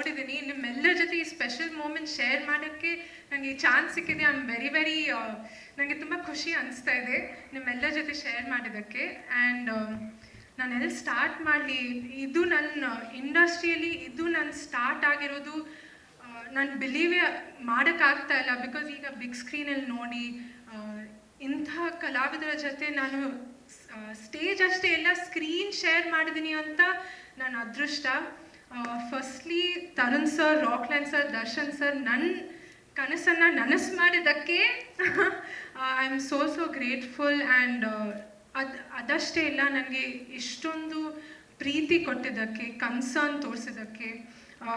ನೋಡಿದ್ದೀನಿ. ನಿಮ್ಮೆಲ್ಲರ ಜೊತೆ ಈ ಸ್ಪೆಷಲ್ ಮೂಮೆಂಟ್ ಶೇರ್ ಮಾಡೋಕ್ಕೆ ನನಗೆ ಈ ಚಾನ್ಸ್ ಸಿಕ್ಕಿದೆ. ಐ ಆಮ್ ವೆರಿ ವೆರಿ ನನಗೆ ತುಂಬ ಖುಷಿ ಅನಿಸ್ತಾ ಇದೆ ನಿಮ್ಮೆಲ್ಲರ ಜೊತೆ ಶೇರ್ ಮಾಡಿದ್ದಕ್ಕೆ. ಆ್ಯಂಡ್ ನಾನು ಎಲ್ಲಿ ಸ್ಟಾರ್ಟ್ ಮಾಡಲಿ? ಇದು ನನ್ನ ಇಂಡಸ್ಟ್ರಿಯಲ್ಲಿ ಇದು ನನ್ನ ಸ್ಟಾರ್ಟ್ ಆಗಿರೋದು ನಾನು ಬಿಲೀವ್ ಮಾಡೋಕ್ಕಾಗ್ತಾ ಇಲ್ಲ. ಬಿಕಾಸ್ ಈಗ ಬಿಗ್ ಸ್ಕ್ರೀನಲ್ಲಿ ನೋಡಿ ಆ, ಇಂಥ ಕಲಾವಿದರ ಜೊತೆ ನಾನು ಸ್ಟೇಜ್ ಅಷ್ಟೇ ಎಲ್ಲ ಸ್ಕ್ರೀನ್ ಶೇರ್ ಮಾಡಿದ್ದೀನಿ ಅಂತ ನನ್ನ ಅದೃಷ್ಟ. Firstly Tarun sir Rockline sir Darshan sir ನನ್ನ ಕನಸನ್ನು ನನಸು ಮಾಡಿದ್ದಕ್ಕೆ I am so so grateful and ಅದು ಅದಷ್ಟೇ ಇಲ್ಲ ನನಗೆ ಇಷ್ಟೊಂದು ಪ್ರೀತಿ ಕೊಟ್ಟಿದ್ದಕ್ಕೆ ಕನ್ಸರ್ನ್ ತೋರಿಸಿದ್ದಕ್ಕೆ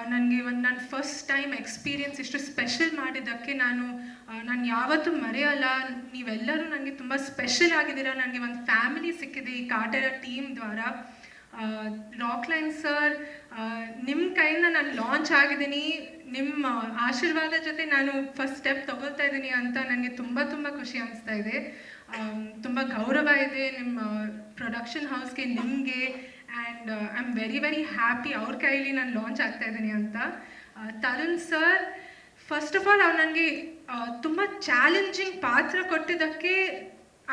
ನನಗೆ ಒಂದು ನನ್ನ ಫಸ್ಟ್ ಟೈಮ್ ಎಕ್ಸ್ಪೀರಿಯನ್ಸ್ ಇಷ್ಟು ಸ್ಪೆಷಲ್ ಮಾಡಿದ್ದಕ್ಕೆ ನಾನು ನಾನು ಯಾವತ್ತೂ ಮರೆಯಲ್ಲ ನೀವೆಲ್ಲರೂ ನನಗೆ ತುಂಬ ಸ್ಪೆಷಲ್ ಆಗಿದ್ದೀರಾ ನನಗೆ ಒಂದು ಫ್ಯಾಮಿಲಿ ಸಿಕ್ಕಿದೆ ಈ ಕಾಟರ ಟೀಮ್ ದ್ವಾರ ರಾಕ್ಲೈನ್ ಸರ್ ನಿಮ್ಮ ಕೈಯಿಂದ ನಾನು ಲಾಂಚ್ ಆಗಿದ್ದೀನಿ. ನಿಮ್ಮ ಆಶೀರ್ವಾದ ಜೊತೆ ನಾನು ಫಸ್ಟ್ ಸ್ಟೆಪ್ ತಗೊಳ್ತಾ ಇದ್ದೀನಿ ಅಂತ ನನಗೆ ತುಂಬ ತುಂಬ ಖುಷಿ ಅನಿಸ್ತಾ ಇದೆ. ತುಂಬ ಗೌರವ ಇದೆ ನಿಮ್ಮ ಪ್ರೊಡಕ್ಷನ್ ಹೌಸ್ಗೆ ನಿಮಗೆ. And I am very very happy ಅವ್ರ ಕೈಲಿ ನಾನು ಲಾಂಚ್ ಆಗ್ತಾ ಇದ್ದೀನಿ ಅಂತ. Tarun sir first of all ಅವ್ರು ನನಗೆ ತುಂಬ ಚಾಲೆಂಜಿಂಗ್ ಪಾತ್ರ ಕೊಟ್ಟಿದ್ದಕ್ಕೆ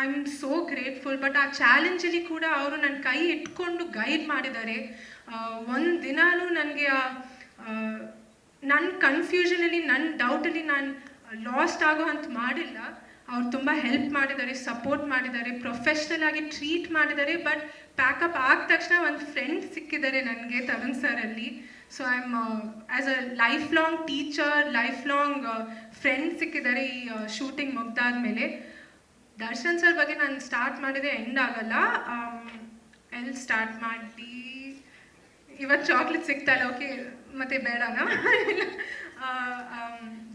I am so grateful but ಆ ಚಾಲೆಂಜಲ್ಲಿ ಕೂಡ ಅವರು ನನ್ನ ಕೈ ಇಟ್ಕೊಂಡು ಗೈಡ್ ಮಾಡಿದ್ದಾರೆ ಒಂದು ದಿನಾನೂ ನನಗೆ ನನ್ನ ಕನ್ಫ್ಯೂಷನಲ್ಲಿ ನನ್ನ ಡೌಟಲ್ಲಿ ನಾನು ಲಾಸ್ಟ್ ಆಗೋ ಅಂತ ಮಾಡಿಲ್ಲ. ಅವ್ರು ತುಂಬ ಹೆಲ್ಪ್ ಮಾಡಿದ್ದಾರೆ ಸಪೋರ್ಟ್ ಮಾಡಿದ್ದಾರೆ ಪ್ರೊಫೆಷ್ನಲ್ ಆಗಿ ಟ್ರೀಟ್ ಮಾಡಿದ್ದಾರೆ ಬಟ್ ಪ್ಯಾಕಪ್ ಆದ ತಕ್ಷಣ ಒಂದು ಫ್ರೆಂಡ್ ಸಿಕ್ಕಿದ್ದಾರೆ ನನಗೆ Tarun ಸರಲ್ಲಿ so I am as a life long teacher life long friend ಸಿಕ್ಕಿದ್ದಾರೆ ಈ ಶೂಟಿಂಗ್ ಮುಗ್ದಾದ್ಮೇಲೆ ದರ್ಶನ್ ಸರ್ ಬಗ್ಗೆ ನಾನು ಸ್ಟಾರ್ಟ್ ಮಾಡಿದೆ ಎಂಡ್ ಆಗಲ್ಲ. ಎಲ್ಲಿ ಸ್ಟಾರ್ಟ್ ಮಾಡಿ. ಇವತ್ತು ಚಾಕ್ಲೇಟ್ ಸಿಗ್ತಾಯಿಲ್ಲ ಓಕೆ, ಮತ್ತೆ ಬೇಡನಾ?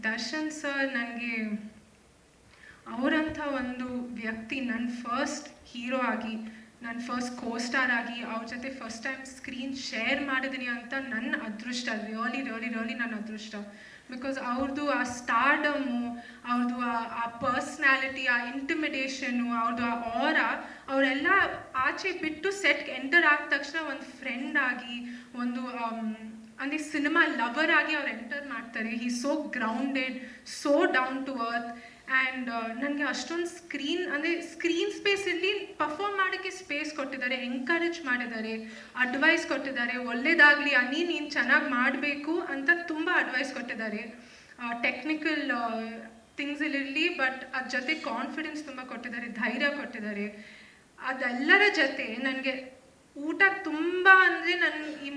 ದರ್ಶನ್ ಸರ್ ನನಗೆ ಅವರಂಥ ಒಂದು ವ್ಯಕ್ತಿ, ನನ್ನ ಫಸ್ಟ್ ಹೀರೋ ಆಗಿ, ನನ್ನ ಫಸ್ಟ್ ಕೋಸ್ಟಾರ್ ಆಗಿ, ಅವ್ರ ಜೊತೆ ಫಸ್ಟ್ ಟೈಮ್ ಸ್ಕ್ರೀನ್ ಶೇರ್ ಮಾಡಿದ್ದೀನಿ ಅಂತ ನನ್ನ ಅದೃಷ್ಟ, ರಿಯಲಿ ರಿಯಲಿ ರಿಯಲಿ ನನ್ನ ಅದೃಷ್ಟ. ಬಿಕಾಸ್ ಅವ್ರದ್ದು ಆ ಸ್ಟಾರ್ಡಮು ಅವ್ರದ್ದು ಆ- ಪರ್ಸ್ನಾಲಿಟಿ ಆ ಇಂಟಿಮಿಡೇಷನು ಅವ್ರದ್ದು ಆ ಆರ ಅವರೆಲ್ಲ ಆಚೆ ಬಿಟ್ಟು ಸೆಟ್ಗೆ ಎಂಟರ್ ಆದ ತಕ್ಷಣ ಒಂದು ಫ್ರೆಂಡ್ ಆಗಿ, ಒಂದು ಅಂದರೆ ಸಿನಿಮಾ ಲವರ್ ಆಗಿ ಅವ್ರು ಎಂಟರ್ ಮಾಡ್ತಾರೆ. He so grounded so down to earth and ನನಗೆ ಅಷ್ಟೊಂದು ಸ್ಕ್ರೀನ್ ಅಂದರೆ ಸ್ಕ್ರೀನ್ ಸ್ಪೇಸಲ್ಲಿ ಪರ್ಫಾರ್ಮ್ ಮಾಡೋಕ್ಕೆ ಸ್ಪೇಸ್ ಕೊಟ್ಟಿದ್ದಾರೆ ಎಂಕರೇಜ್ ಮಾಡಿದ್ದಾರೆ ಅಡ್ವೈಸ್ ಕೊಟ್ಟಿದ್ದಾರೆ. ಒಳ್ಳೇದಾಗಲಿ ಅನಿ ನೀನು ಚೆನ್ನಾಗಿ ಮಾಡಬೇಕು ಅಂತ ತುಂಬ ಅಡ್ವೈಸ್ ಕೊಟ್ಟಿದ್ದಾರೆ. ಟೆಕ್ನಿಕಲ್ ಥಿಂಗ್ಸಲ್ಲಿರಲಿ ಬಟ್ ಅದ್ರ ಜೊತೆ ಕಾನ್ಫಿಡೆನ್ಸ್ ತುಂಬ ಕೊಟ್ಟಿದ್ದಾರೆ, ಧೈರ್ಯ ಕೊಟ್ಟಿದ್ದಾರೆ. ಅದೆಲ್ಲರ ಜೊತೆ ನನಗೆ ಊಟ ತುಂಬ ಅಂದರೆ ನನ್ನ ಈ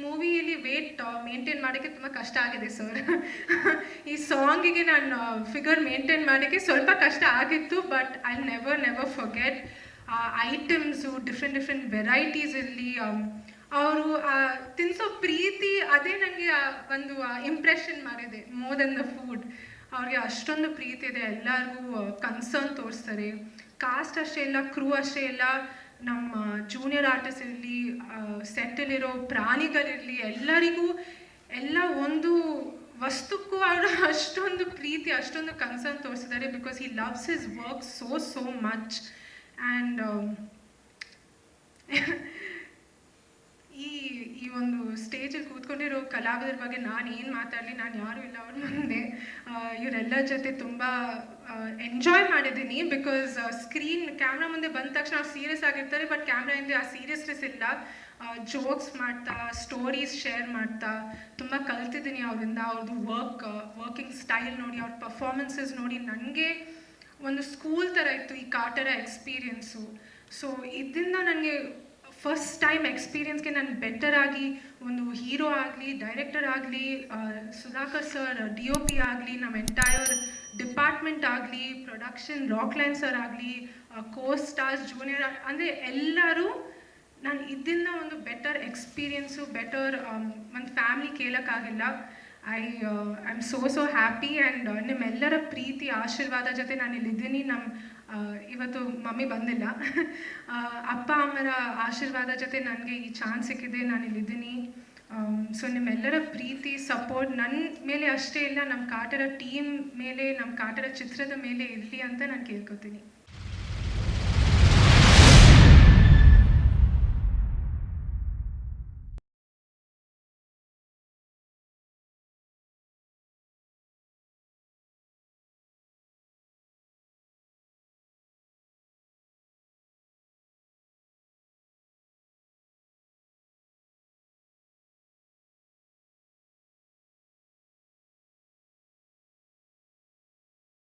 ವೇಟ್ ಮೇಂಟೈನ್ ಮಾಡೋಕ್ಕೆ ತುಂಬ ಕಷ್ಟ ಆಗಿದೆ ಸರ್ ಈ ಸಾಂಗಿಗೆ ನಾನು ಫಿಗರ್ ಮೇಂಟೈನ್ ಮಾಡೋಕ್ಕೆ ಸ್ವಲ್ಪ ಕಷ್ಟ ಆಗಿತ್ತು but I never never forget ಆ ಐಟಮ್ಸು ಡಿಫ್ರೆಂಟ್ ಡಿಫ್ರೆಂಟ್ ವೆರೈಟೀಸ್ ಇರಲಿ ಅವರು ತಿನ್ಸೋ ಪ್ರೀತಿ ಅದೇ ನನಗೆ ಒಂದು ಇಂಪ್ರೆಷನ್ ಮಾಡಿದೆ ಮೋರ್ ದೆನ್ ದ ಫುಡ್ ಅವ್ರಿಗೆ ಅಷ್ಟೊಂದು ಪ್ರೀತಿ ಇದೆ, ಎಲ್ಲರಿಗೂ ಕನ್ಸರ್ನ್ ತೋರಿಸ್ತಾರೆ. ಕಾಸ್ಟ್ ಅಷ್ಟೇ ಇಲ್ಲ ಕ್ರೂ ಅಷ್ಟೇ ಇಲ್ಲ ನಮ್ಮ ಜೂನಿಯರ್ ಆರ್ಟಿಸ್ಟ್ ಇರಲಿ ಸೆಟ್ಟಲ್ಲಿರೋ ಪ್ರಾಣಿಗಳಿರಲಿ ಎಲ್ಲರಿಗೂ ಎಲ್ಲ ಒಂದು ವಸ್ತುಕ್ಕೂ ಅವರು ಅಷ್ಟೊಂದು ಪ್ರೀತಿ, ಅಷ್ಟೊಂದು ಕನ್ಸರ್ನ್ ತೋರಿಸಿದ್ದಾರೆ because he loves his work so so much and ಈ ಈ ಒಂದು ಸ್ಟೇಜಲ್ಲಿ ಕೂತ್ಕೊಂಡಿರೋ ಕಲಾವಿದರ ಬಗ್ಗೆ ನಾನು ಏನು ಮಾತಾಡಲಿ, ನಾನು ಯಾರೂ ಇಲ್ಲ, ಅವ್ರ ಮುಂದೆ. ಇವರೆಲ್ಲರ ಜೊತೆ ತುಂಬ ಎಂಜಾಯ್ ಮಾಡಿದ್ದೀನಿ ಬಿಕಾಸ್ ಸ್ಕ್ರೀನ್ ಕ್ಯಾಮ್ರಾ ಮುಂದೆ ಬಂದ ತಕ್ಷಣ ಅವ್ರು ಸೀರಿಯಸ್ ಆಗಿರ್ತಾರೆ ಬಟ್ ಕ್ಯಾಮ್ರಾ ಹಿಂದೆ ಆ ಸೀರಿಯಸ್ನೆಸ್ ಇಲ್ಲ. ಜೋಕ್ಸ್ ಮಾಡ್ತಾ ಸ್ಟೋರೀಸ್ ಶೇರ್ ಮಾಡ್ತಾ, ತುಂಬ ಕಲ್ತಿದ್ದೀನಿ ಅವರಿಂದ. ಅವ್ರದ್ದು ವರ್ಕ್ ವರ್ಕಿಂಗ್ ಸ್ಟೈಲ್ ನೋಡಿ, ಅವ್ರ ಪರ್ಫಾರ್ಮೆನ್ಸಸ್ ನೋಡಿ ನನಗೆ ಒಂದು ಸ್ಕೂಲ್ ಥರ ಇತ್ತು ಈ ಕಾಟರ ಎಕ್ಸ್ಪೀರಿಯೆನ್ಸು ಸೊ ಇದರಿಂದ ನನಗೆ ಫಸ್ಟ್ ಟೈಮ್ ಎಕ್ಸ್ಪೀರಿಯನ್ಸ್ಗೆ ನಾನು ಬೆಟರ್ ಆಗಿ, ಒಂದು ಹೀರೋ ಆಗಲಿ ಡೈರೆಕ್ಟರ್ ಆಗಲಿ Sudhakar sir D O P ಆಗಲಿ ನಮ್ಮ ಎಂಟೈರ್ ಡಿಪಾರ್ಟ್ಮೆಂಟ್ ಆಗಲಿ ಪ್ರೊಡಕ್ಷನ್ ರಾಕ್ಲೈನ್ ಸರ್ ಆಗಲಿ ಕೋ ಸ್ಟಾರ್ಸ್ ಜೂನಿಯರ್ ಅಂದರೆ ಎಲ್ಲರೂ ನಾನು ಇದನ್ನ ಒಂದು ಬೆಟರ್ ಎಕ್ಸ್ಪೀರಿಯನ್ಸು ಬೆಟರ್ ಒಂದು family ಕೇಳೋಕ್ಕಾಗಿಲ್ಲ. I I am so so happy and ನಿಮ್ಮೆಲ್ಲರ ಪ್ರೀತಿ, ಆಶೀರ್ವಾದ ಜೊತೆ ನಾನು ಇಲ್ಲಿದ್ದೀನಿ ನಮ್ಮ ಇವತ್ತು ಮಮ್ಮಿ ಬಂದಿಲ್ಲ. ಅಪ್ಪ, ಅಮ್ಮರ ಆಶೀರ್ವಾದ ಜೊತೆ ನನಗೆ ಈ ಚಾನ್ಸ್ ಸಿಕ್ಕಿದೆ ನಾನು ಇಲ್ಲಿದ್ದೀನಿ ಸೊ ನಿಮ್ಮೆಲ್ಲರ ಪ್ರೀತಿ ಸಪೋರ್ಟ್ ನನ್ನ ಮೇಲೆ ಅಷ್ಟೇ ಇಲ್ಲ ನಮ್ಮ ಕಾಟರ ಟೀಮ್ ಮೇಲೆ ನಮ್ಮ ಕಾಟರ ಚಿತ್ರದ ಮೇಲೆ ಇರಲಿ ಅಂತ ನಾನು ಕೇಳ್ಕೊತೀನಿ.